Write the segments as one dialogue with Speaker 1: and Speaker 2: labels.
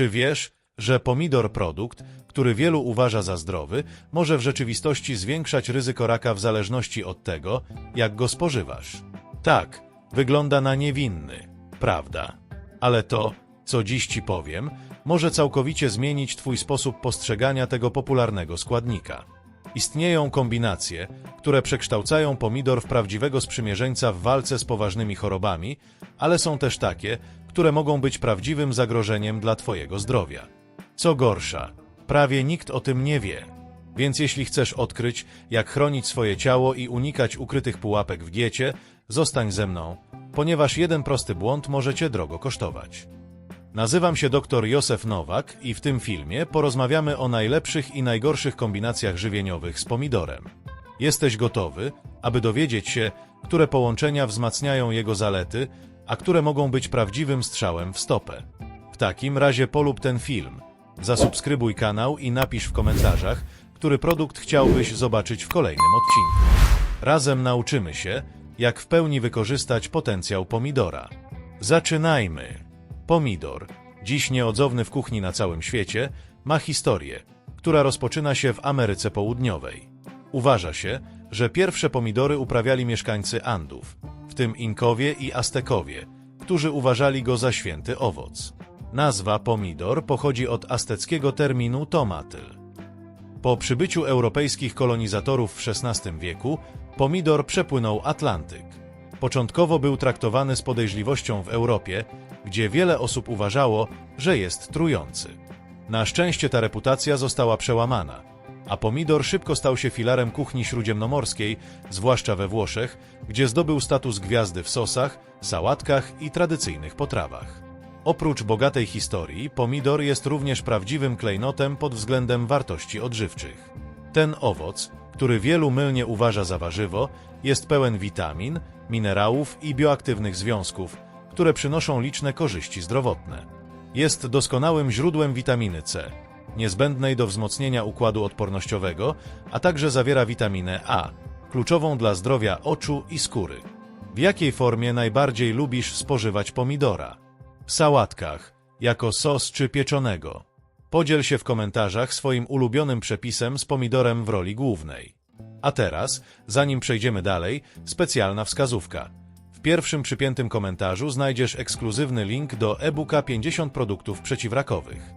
Speaker 1: Czy wiesz, że pomidor produkt, który wielu uważa za zdrowy, może w rzeczywistości zwiększać ryzyko raka w zależności od tego, jak go spożywasz? Tak, wygląda na niewinny, prawda? Ale to, co dziś ci powiem, może całkowicie zmienić twój sposób postrzegania tego popularnego składnika. Istnieją kombinacje, które przekształcają pomidor w prawdziwego sprzymierzeńca w walce z poważnymi chorobami, ale są też takie, które mogą być prawdziwym zagrożeniem dla Twojego zdrowia. Co gorsza, prawie nikt o tym nie wie. Więc jeśli chcesz odkryć, jak chronić swoje ciało i unikać ukrytych pułapek w diecie, zostań ze mną, ponieważ jeden prosty błąd może Cię drogo kosztować. Nazywam się dr Józef Nowak i w tym filmie porozmawiamy o najlepszych i najgorszych kombinacjach żywieniowych z pomidorem. Jesteś gotowy, aby dowiedzieć się, które połączenia wzmacniają jego zalety, a które mogą być prawdziwym strzałem w stopę. W takim razie polub ten film, zasubskrybuj kanał i napisz w komentarzach, który produkt chciałbyś zobaczyć w kolejnym odcinku. Razem nauczymy się, jak w pełni wykorzystać potencjał pomidora. Zaczynajmy! Pomidor, dziś nieodzowny w kuchni na całym świecie, ma historię, która rozpoczyna się w Ameryce Południowej. Uważa się, że pierwsze pomidory uprawiali mieszkańcy Andów, w tym Inkowie i Aztekowie, którzy uważali go za święty owoc. Nazwa pomidor pochodzi od azteckiego terminu tomatyl. Po przybyciu europejskich kolonizatorów w XVI wieku, pomidor przepłynął Atlantyk. Początkowo był traktowany z podejrzliwością w Europie, gdzie wiele osób uważało, że jest trujący. Na szczęście ta reputacja została przełamana, a pomidor szybko stał się filarem kuchni śródziemnomorskiej, zwłaszcza we Włoszech, gdzie zdobył status gwiazdy w sosach, sałatkach i tradycyjnych potrawach. Oprócz bogatej historii, pomidor jest również prawdziwym klejnotem pod względem wartości odżywczych. Ten owoc, który wielu mylnie uważa za warzywo, jest pełen witamin, minerałów i bioaktywnych związków, które przynoszą liczne korzyści zdrowotne. Jest doskonałym źródłem witaminy C, niezbędnej do wzmocnienia układu odpornościowego, a także zawiera witaminę A, kluczową dla zdrowia oczu i skóry. W jakiej formie najbardziej lubisz spożywać pomidora? W sałatkach, jako sos czy pieczonego. Podziel się w komentarzach swoim ulubionym przepisem z pomidorem w roli głównej. A teraz, zanim przejdziemy dalej, specjalna wskazówka. W pierwszym przypiętym komentarzu znajdziesz ekskluzywny link do e-booka 50 produktów przeciwrakowych.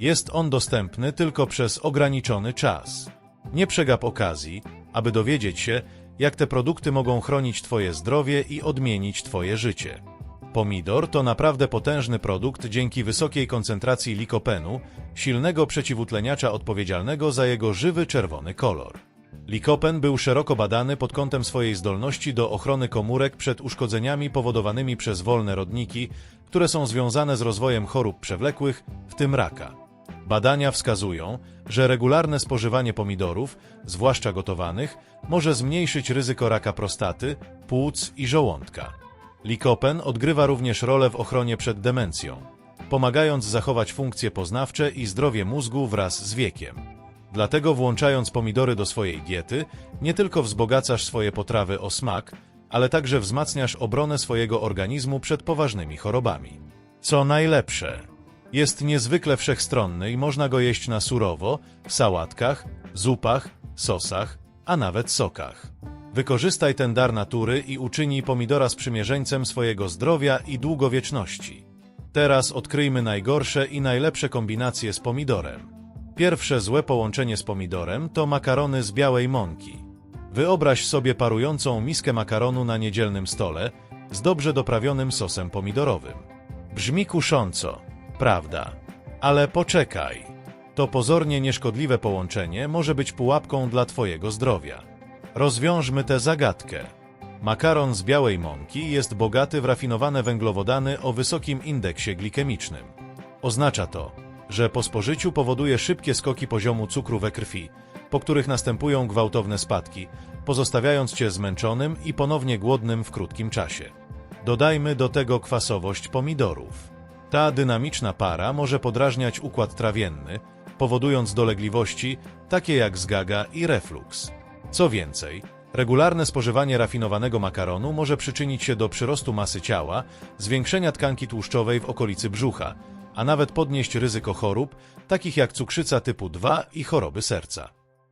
Speaker 1: Jest on dostępny tylko przez ograniczony czas. Nie przegap okazji, aby dowiedzieć się, jak te produkty mogą chronić Twoje zdrowie i odmienić Twoje życie. Pomidor to naprawdę potężny produkt dzięki wysokiej koncentracji likopenu, silnego przeciwutleniacza odpowiedzialnego za jego żywy czerwony kolor. Likopen był szeroko badany pod kątem swojej zdolności do ochrony komórek przed uszkodzeniami powodowanymi przez wolne rodniki, które są związane z rozwojem chorób przewlekłych, w tym raka. Badania wskazują, że regularne spożywanie pomidorów, zwłaszcza gotowanych, może zmniejszyć ryzyko raka prostaty, płuc i żołądka. Likopen odgrywa również rolę w ochronie przed demencją, pomagając zachować funkcje poznawcze i zdrowie mózgu wraz z wiekiem. Dlatego włączając pomidory do swojej diety, nie tylko wzbogacasz swoje potrawy o smak, ale także wzmacniasz obronę swojego organizmu przed poważnymi chorobami. Co najlepsze, jest niezwykle wszechstronny i można go jeść na surowo, w sałatkach, zupach, sosach, a nawet sokach. Wykorzystaj ten dar natury i uczynij pomidora sprzymierzeńcem swojego zdrowia i długowieczności. Teraz odkryjmy najgorsze i najlepsze kombinacje z pomidorem. Pierwsze złe połączenie z pomidorem to makarony z białej mąki. Wyobraź sobie parującą miskę makaronu na niedzielnym stole z dobrze doprawionym sosem pomidorowym. Brzmi kusząco, prawda? Ale poczekaj. To pozornie nieszkodliwe połączenie może być pułapką dla Twojego zdrowia. Rozwiążmy tę zagadkę. Makaron z białej mąki jest bogaty w rafinowane węglowodany o wysokim indeksie glikemicznym. Oznacza to, że po spożyciu powoduje szybkie skoki poziomu cukru we krwi, po których następują gwałtowne spadki, pozostawiając cię zmęczonym i ponownie głodnym w krótkim czasie. Dodajmy do tego kwasowość pomidorów. Ta dynamiczna para może podrażniać układ trawienny, powodując dolegliwości takie jak zgaga i refluks. Co więcej, regularne spożywanie rafinowanego makaronu może przyczynić się do przyrostu masy ciała, zwiększenia tkanki tłuszczowej w okolicy brzucha, a nawet podnieść ryzyko chorób, takich jak cukrzyca typu 2 i choroby serca.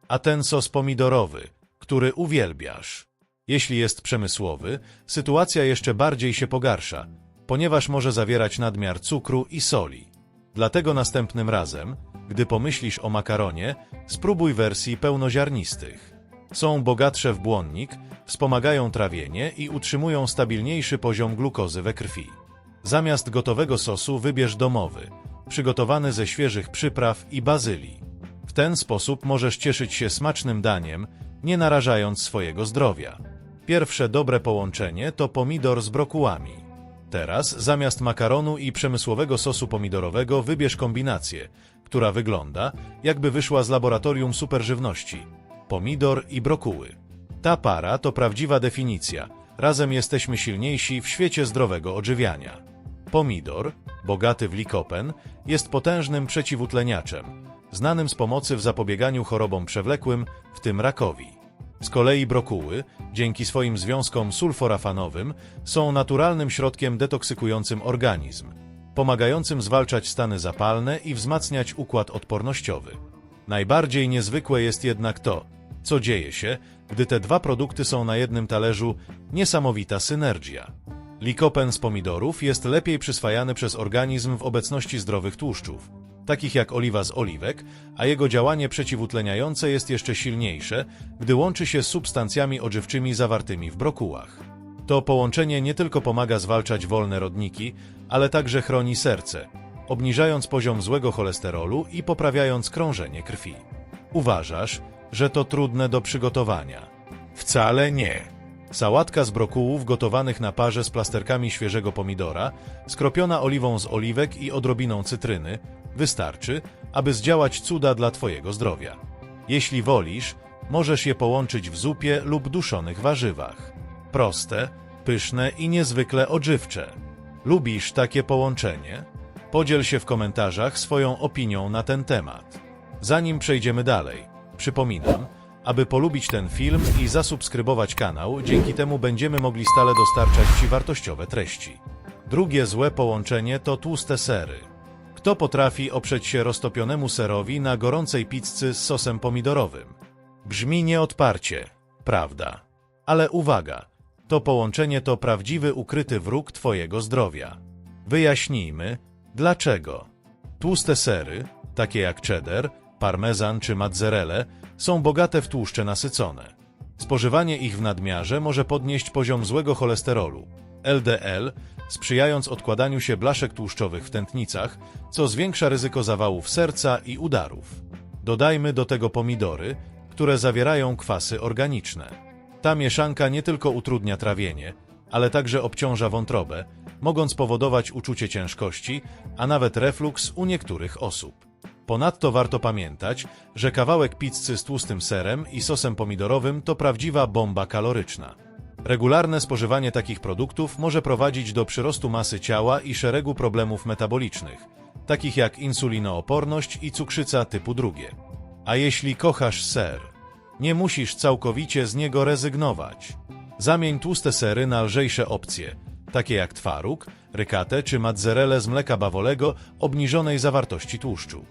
Speaker 1: A ten sos pomidorowy, który uwielbiasz. Jeśli jest przemysłowy, sytuacja jeszcze bardziej się pogarsza, ponieważ może zawierać nadmiar cukru i soli. Dlatego następnym razem, gdy pomyślisz o makaronie, spróbuj wersji pełnoziarnistych. Są bogatsze w błonnik, wspomagają trawienie i utrzymują stabilniejszy poziom glukozy we krwi. Zamiast gotowego sosu wybierz domowy, przygotowany ze świeżych przypraw i bazylii. W ten sposób możesz cieszyć się smacznym daniem, nie narażając swojego zdrowia. Pierwsze dobre połączenie to pomidor z brokułami. Teraz zamiast makaronu i przemysłowego sosu pomidorowego wybierz kombinację, która wygląda, jakby wyszła z laboratorium superżywności. Pomidor i brokuły. Ta para to prawdziwa definicja. Razem jesteśmy silniejsi w świecie zdrowego odżywiania. Pomidor, bogaty w likopen, jest potężnym przeciwutleniaczem, znanym z pomocy w zapobieganiu chorobom przewlekłym, w tym rakowi. Z kolei brokuły, dzięki swoim związkom sulforafanowym, są naturalnym środkiem detoksykującym organizm, pomagającym zwalczać stany zapalne i wzmacniać układ odpornościowy. Najbardziej niezwykłe jest jednak to, co dzieje się, gdy te dwa produkty są na jednym talerzu, niesamowita synergia. Likopen z pomidorów jest lepiej przyswajany przez organizm w obecności zdrowych tłuszczów, takich jak oliwa z oliwek, a jego działanie przeciwutleniające jest jeszcze silniejsze, gdy łączy się z substancjami odżywczymi zawartymi w brokułach. To połączenie nie tylko pomaga zwalczać wolne rodniki, ale także chroni serce, obniżając poziom złego cholesterolu i poprawiając krążenie krwi. Uważasz, że to trudne do przygotowania? Wcale nie. Sałatka z brokułów gotowanych na parze z plasterkami świeżego pomidora, skropiona oliwą z oliwek i odrobiną cytryny, wystarczy, aby zdziałać cuda dla Twojego zdrowia. Jeśli wolisz, możesz je połączyć w zupie lub duszonych warzywach. Proste, pyszne i niezwykle odżywcze. Lubisz takie połączenie? Podziel się w komentarzach swoją opinią na ten temat. Zanim przejdziemy dalej, przypominam, aby polubić ten film i zasubskrybować kanał, dzięki temu będziemy mogli stale dostarczać Ci wartościowe treści. Drugie złe połączenie to tłuste sery. Kto potrafi oprzeć się roztopionemu serowi na gorącej pizzy z sosem pomidorowym? Brzmi nieodparcie, prawda? Ale uwaga, to połączenie to prawdziwy ukryty wróg Twojego zdrowia. Wyjaśnijmy, dlaczego. Tłuste sery, takie jak cheddar, parmezan czy mozzarella, są bogate w tłuszcze nasycone. Spożywanie ich w nadmiarze może podnieść poziom złego cholesterolu, LDL, sprzyjając odkładaniu się blaszek tłuszczowych w tętnicach, co zwiększa ryzyko zawałów serca i udarów. Dodajmy do tego pomidory, które zawierają kwasy organiczne. Ta mieszanka nie tylko utrudnia trawienie, ale także obciąża wątrobę, mogąc powodować uczucie ciężkości, a nawet refluks u niektórych osób. Ponadto warto pamiętać, że kawałek pizzy z tłustym serem i sosem pomidorowym to prawdziwa bomba kaloryczna. Regularne spożywanie takich produktów może prowadzić do przyrostu masy ciała i szeregu problemów metabolicznych, takich jak insulinooporność i cukrzyca typu drugie. A jeśli kochasz ser, nie musisz całkowicie z niego rezygnować. Zamień tłuste sery na lżejsze opcje, takie jak twaróg, rykatę czy mozzarellę z mleka bawolego obniżonej zawartości tłuszczu.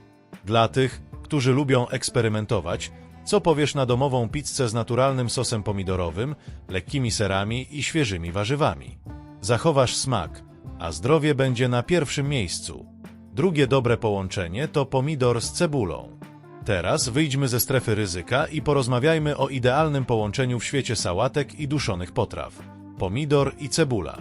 Speaker 1: Dla tych, którzy lubią eksperymentować, co powiesz na domową pizzę z naturalnym sosem pomidorowym, lekkimi serami i świeżymi warzywami? Zachowasz smak, a zdrowie będzie na pierwszym miejscu. Drugie dobre połączenie to pomidor z cebulą. Teraz wyjdźmy ze strefy ryzyka i porozmawiajmy o idealnym połączeniu w świecie sałatek i duszonych potraw. Pomidor i cebula.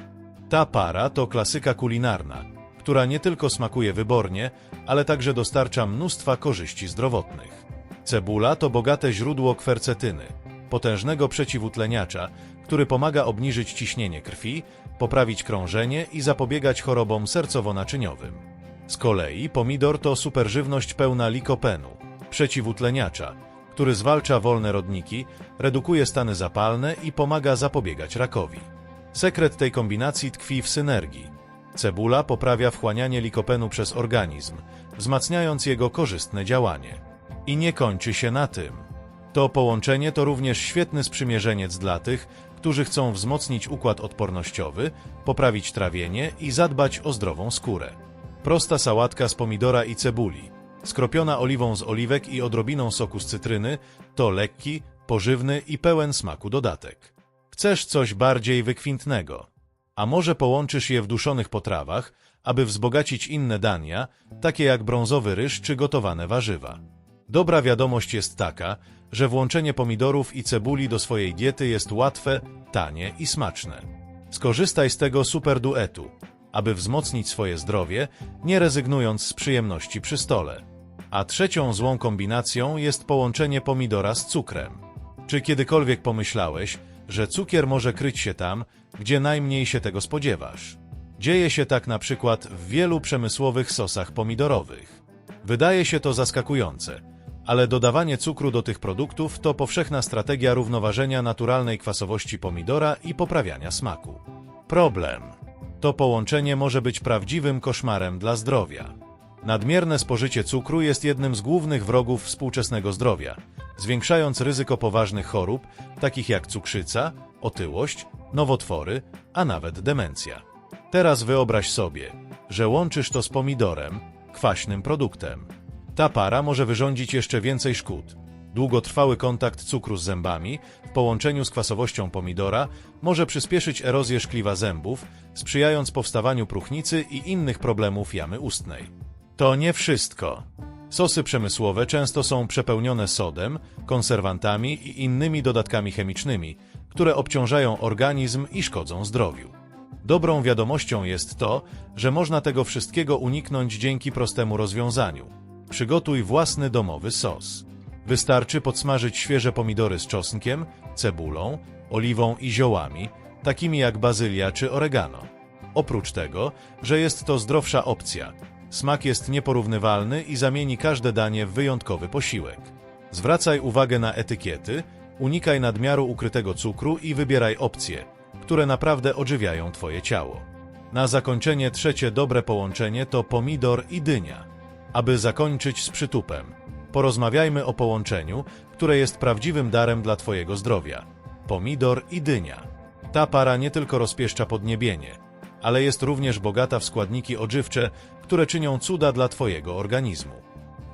Speaker 1: Ta para to klasyka kulinarna, która nie tylko smakuje wybornie, ale także dostarcza mnóstwa korzyści zdrowotnych. Cebula to bogate źródło kwercetyny, potężnego przeciwutleniacza, który pomaga obniżyć ciśnienie krwi, poprawić krążenie i zapobiegać chorobom sercowo-naczyniowym. Z kolei pomidor to superżywność pełna likopenu, przeciwutleniacza, który zwalcza wolne rodniki, redukuje stany zapalne i pomaga zapobiegać rakowi. Sekret tej kombinacji tkwi w synergii. Cebula poprawia wchłanianie likopenu przez organizm, wzmacniając jego korzystne działanie. I nie kończy się na tym. To połączenie to również świetny sprzymierzeniec dla tych, którzy chcą wzmocnić układ odpornościowy, poprawić trawienie i zadbać o zdrową skórę. Prosta sałatka z pomidora i cebuli, skropiona oliwą z oliwek i odrobiną soku z cytryny, to lekki, pożywny i pełen smaku dodatek. Chcesz coś bardziej wykwintnego? A może połączysz je w duszonych potrawach, aby wzbogacić inne dania, takie jak brązowy ryż czy gotowane warzywa. Dobra wiadomość jest taka, że włączenie pomidorów i cebuli do swojej diety jest łatwe, tanie i smaczne. Skorzystaj z tego super duetu, aby wzmocnić swoje zdrowie, nie rezygnując z przyjemności przy stole. A trzecią złą kombinacją jest połączenie pomidora z cukrem. Czy kiedykolwiek pomyślałeś, że cukier może kryć się tam, gdzie najmniej się tego spodziewasz? Dzieje się tak na przykład w wielu przemysłowych sosach pomidorowych. Wydaje się to zaskakujące, ale dodawanie cukru do tych produktów to powszechna strategia równoważenia naturalnej kwasowości pomidora i poprawiania smaku. Problem. To połączenie może być prawdziwym koszmarem dla zdrowia. Nadmierne spożycie cukru jest jednym z głównych wrogów współczesnego zdrowia, zwiększając ryzyko poważnych chorób, takich jak cukrzyca, otyłość, nowotwory, a nawet demencja. Teraz wyobraź sobie, że łączysz to z pomidorem, kwaśnym produktem. Ta para może wyrządzić jeszcze więcej szkód. Długotrwały kontakt cukru z zębami w połączeniu z kwasowością pomidora może przyspieszyć erozję szkliwa zębów, sprzyjając powstawaniu próchnicy i innych problemów jamy ustnej. To nie wszystko. Sosy przemysłowe często są przepełnione sodem, konserwantami i innymi dodatkami chemicznymi, które obciążają organizm i szkodzą zdrowiu. Dobrą wiadomością jest to, że można tego wszystkiego uniknąć dzięki prostemu rozwiązaniu. Przygotuj własny domowy sos. Wystarczy podsmażyć świeże pomidory z czosnkiem, cebulą, oliwą i ziołami, takimi jak bazylia czy oregano. Oprócz tego, że jest to zdrowsza opcja, smak jest nieporównywalny i zamieni każde danie w wyjątkowy posiłek. Zwracaj uwagę na etykiety, unikaj nadmiaru ukrytego cukru i wybieraj opcje, które naprawdę odżywiają Twoje ciało. Na zakończenie trzecie dobre połączenie to pomidor i dynia. Aby zakończyć z przytupem, porozmawiajmy o połączeniu, które jest prawdziwym darem dla Twojego zdrowia. Pomidor i dynia. Ta para nie tylko rozpieszcza podniebienie, ale jest również bogata w składniki odżywcze, które czynią cuda dla Twojego organizmu.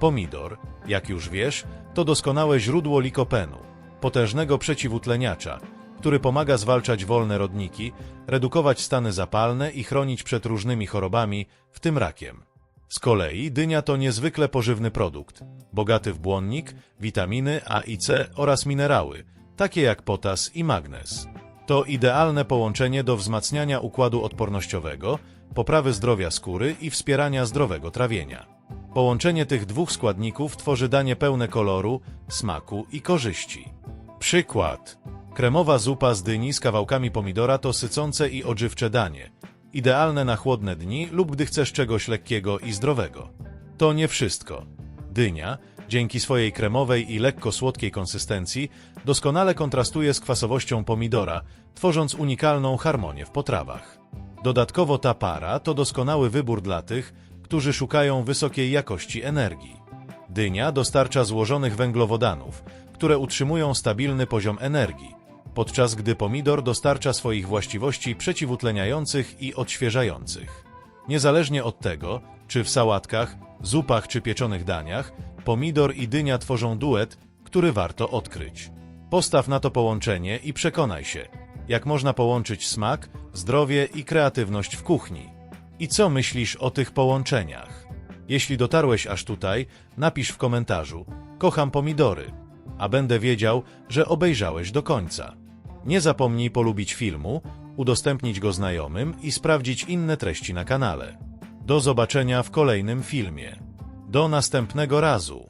Speaker 1: Pomidor, jak już wiesz, to doskonałe źródło likopenu, potężnego przeciwutleniacza, który pomaga zwalczać wolne rodniki, redukować stany zapalne i chronić przed różnymi chorobami, w tym rakiem. Z kolei dynia to niezwykle pożywny produkt, bogaty w błonnik, witaminy A i C oraz minerały, takie jak potas i magnez. To idealne połączenie do wzmacniania układu odpornościowego, poprawy zdrowia skóry i wspierania zdrowego trawienia. Połączenie tych dwóch składników tworzy danie pełne koloru, smaku i korzyści. Przykład. Kremowa zupa z dyni z kawałkami pomidora to sycące i odżywcze danie. Idealne na chłodne dni lub gdy chcesz czegoś lekkiego i zdrowego. To nie wszystko. Dynia, dzięki swojej kremowej i lekko słodkiej konsystencji, doskonale kontrastuje z kwasowością pomidora, tworząc unikalną harmonię w potrawach. Dodatkowo ta para to doskonały wybór dla tych, którzy szukają wysokiej jakości energii. Dynia dostarcza złożonych węglowodanów, które utrzymują stabilny poziom energii, podczas gdy pomidor dostarcza swoich właściwości przeciwutleniających i odświeżających. Niezależnie od tego, czy w sałatkach, zupach czy pieczonych daniach, pomidor i dynia tworzą duet, który warto odkryć. Postaw na to połączenie i przekonaj się, jak można połączyć smak, zdrowie i kreatywność w kuchni. I co myślisz o tych połączeniach? Jeśli dotarłeś aż tutaj, napisz w komentarzu: Kocham pomidory, a będę wiedział, że obejrzałeś do końca. Nie zapomnij polubić filmu, udostępnić go znajomym i sprawdzić inne treści na kanale. Do zobaczenia w kolejnym filmie. Do następnego razu.